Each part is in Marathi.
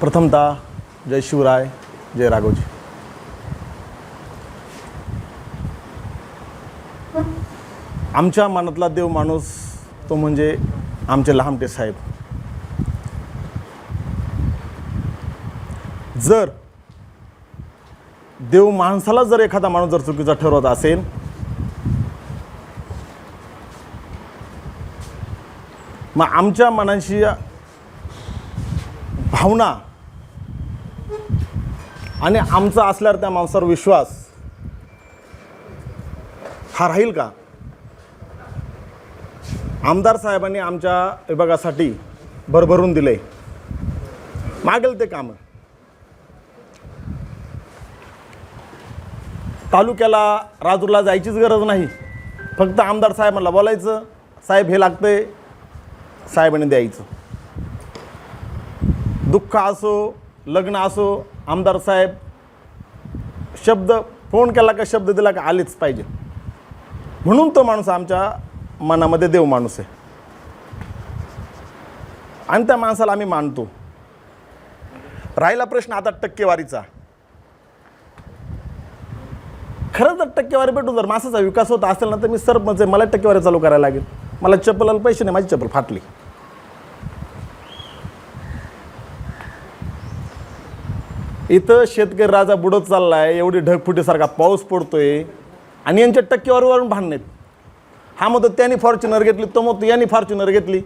प्रथमतः जय शिवराय जय राघोजी आमच्या मनातला देव माणूस तो म्हणजे आमचे लहामटे साहेब. जर देव माणसाला जर एखादा माणूस जर चुकीचा ठरवत असेल मग आमच्या मनाशी भावना आणि आमचा असल्यावर त्या माणसावर विश्वास. हा राहील का? आमदार साहेबांनी आमच्या विभागासाठी भरभरून दिले. मागेल ते काम. तालुक्याला राजूरला जायचीच गरज नाही. फक्त आमदार साहेबांना बोलायचं साहेब हे लागतंय साहेबांनी द्यायचं. दुःख असो लग्न असो आमदार साहेब शब्द फोन केला का शब्द दिला का आलेच पाहिजे. म्हणून तो माणूस आमच्या मनामध्ये देव माणूस आहे. आणि त्या माणसाला आम्ही मानतो. राहिला प्रश्न आता टक्केवारीचा. खरं जर टक्केवारी भेटून जर माणसाचा विकास होत असेल ना तर मी सर म्हणजे मला टक्केवारी चालू करायला लागेल. मला चप्पलाला पैसे नाही माझी चप्पल फाटली. इथं शेतकरी राजा बुडत चाललाय एवढी ढगफुटीसारखा पाऊस पडतोय आणि यांच्या टक्केवारीवरून भांडण आहेत. हा म्हणतो त्यांनी फॉर्च्युनर घेतली तो म्हणतो यांनी फॉर्च्युनर घेतली.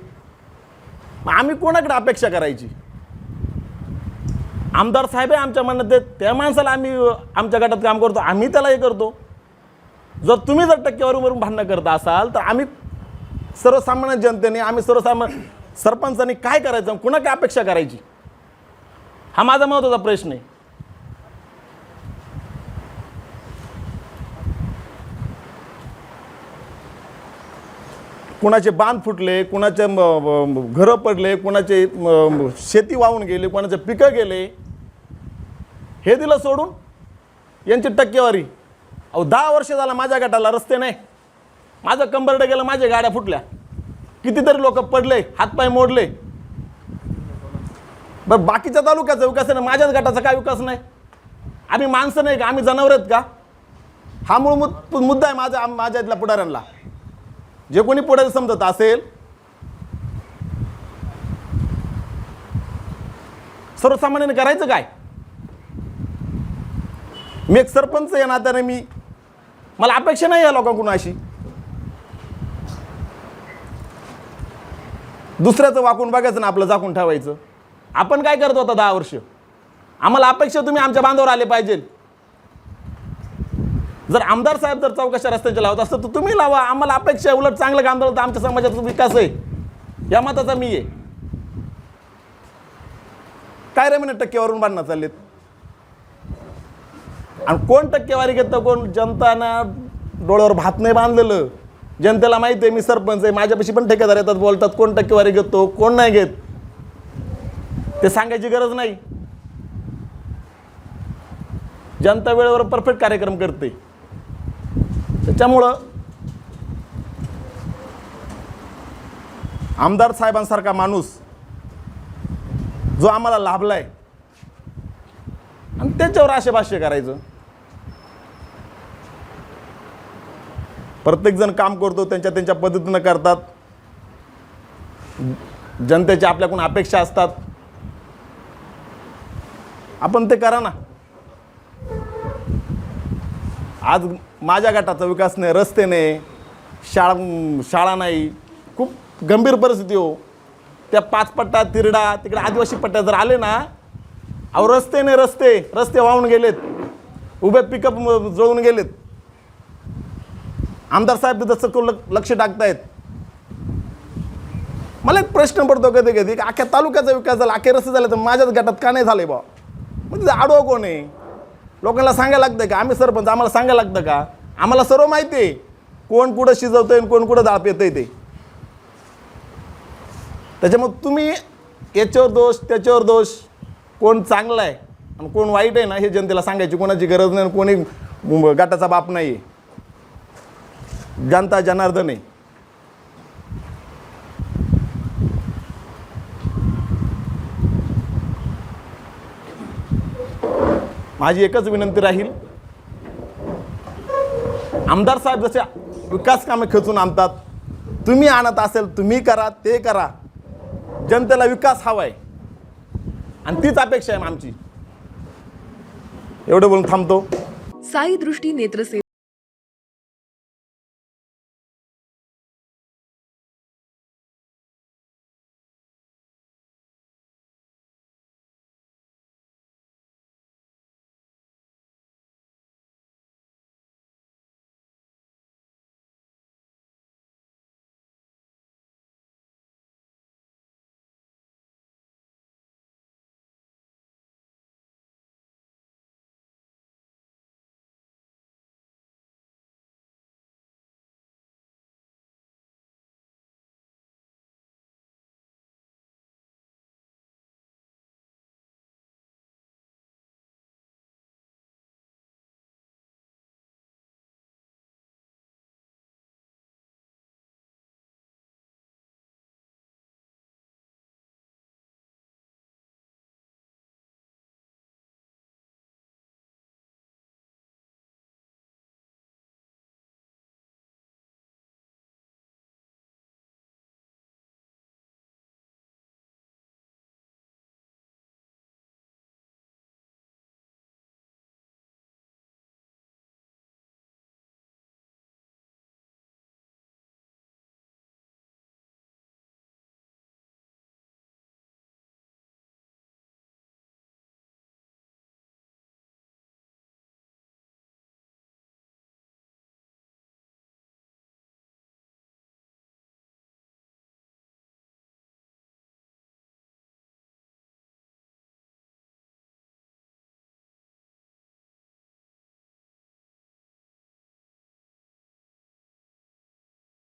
मग आम्ही कोणाकडे अपेक्षा करायची? आमदार साहेब आहे आमच्या मनात देत त्या माणसाला आम्ही आमच्या गटात काम करतो आम्ही त्याला हे करतो. जर तुम्ही जर टक्केवारीवरून भांडणं करत असाल तर आम्ही सर्वसामान्य जनतेने आम्ही सर्वसामान्य सरपंचांनी काय करायचं कुणा काय अपेक्षा करायची? हा माझा महत्त्वाचा प्रश्न आहे. कुणाचे बांध फुटले कुणाचे घरं पडले कुणाचे शेती वाहून गेले कुणाचे पिकं गेले हे दिलं सोडून? यांची टक्केवारी. अहो दहा वर्ष झाला माझ्या गटाला रस्ते नाही. माझं कंबरडं गेलं माझ्या गाड्या फुटल्या. कितीतरी लोक पडले हातपाय मोडले. बरं बाकीच्या तालुक्याचा विकास नाही माझ्याच गटाचा काय विकास नाही? आम्ही माणसं नाही का? आम्ही जनावर आहेत का? हा मूळ मुद्दा आहे माझा माझ्या इथल्या पुढाऱ्यांना. जे कोणी पुढे समजत असेल सर्वसामान्याने करायचं काय? मी एक सरपंच या नात्याने मी मला अपेक्षा नाही या लोकांकडून अशी. दुसऱ्याचं वाकून बघायचं ना आपलं झाकून ठेवायचं. आपण काय करतो होता दहा वर्ष? आम्हाला अपेक्षा तुम्ही आमच्या बांधावर आले पाहिजे. जर आमदार साहेब जर चौकशा रस्त्याच्या लावत असतं तर तुम्ही लावा. आम्हाला अपेक्षा आहे उलट चांगलं काम झालं तर आमच्या समाजाचा विकास आहे. या मताचा मी आहे. काय रे म्हणे टक्केवारून बांधणं चाललेत? आणि कोण टक्केवारी घेतं कोण? जनतानं डोळ्यावर भात नाही बांधलेलं. जनतेला माहिती आहे मी सरपंच आहे माझ्यापाशी पण ठेकेदार येतात बोलतात कोण टक्केवारी घेतो कोण नाही घेत? ते सांगायची गरज नाही. जनता वेळेवर परफेक्ट कार्यक्रम करते. त्याच्यामुळं आमदार साहेबांसारखा माणूस जो आम्हाला लाभलाय आणि त्याच्यावर आशे भाष्य करायचं. प्रत्येकजण काम करतो त्यांच्या त्यांच्या पद्धतीनं करतात. जनतेच्या आपल्याकडून अपेक्षा असतात. आपण ते करा ना. आज माझ्या गटाचा विकास नाही रस्ते नाही शाळा शाळा नाही. खूप गंभीर परिस्थिती हो. त्या पाच पट्टा तिरडा तिकडे आदिवासी पट्ट्या जर आले ना अहो रस्ते नाही रस्ते. रस्ते वाहून गेलेत. उभे पिकअप जळून गेलेत. आमदार साहेब तिथं सखोल लक्ष टाकतायत. मला एक प्रश्न पडतो कधी कधी अख्ख्या तालुक्याचा विकास झाला अख्खे रस्ते झाले तर माझ्याच गटात का नाही झाले बा? म्हणजे मग तिथे आडवं कोण आहे? लोकांना सांगायला लागतं का? आम्ही सरपंच आम्हाला सांगायला लागतं का? आम्हाला सर्व माहिती आहे. कोण कुठं शिजवतं आणि कोण कुठं दाळ येतंय ते. त्याच्यामुळे तुम्ही याच्यावर दोष त्याच्यावर दोष. कोण चांगला आहे आणि कोण वाईट आहे ना हे जनतेला सांगायची कोणाची गरज नाही आणि कोणी गटाचा बाप नाही आहे जनता जनार्दन आहे. माझी एकच विनंती राहील. आमदार साहेब जसे विकास कामे खेचून आणतात तुम्ही आणत असेल तुम्ही करा ते करा. जनतेला विकास हवा आहे आणि तीच अपेक्षा आहे आमची. एवढं बोलून थांबतो. साई दृष्टी नेत्रसेवा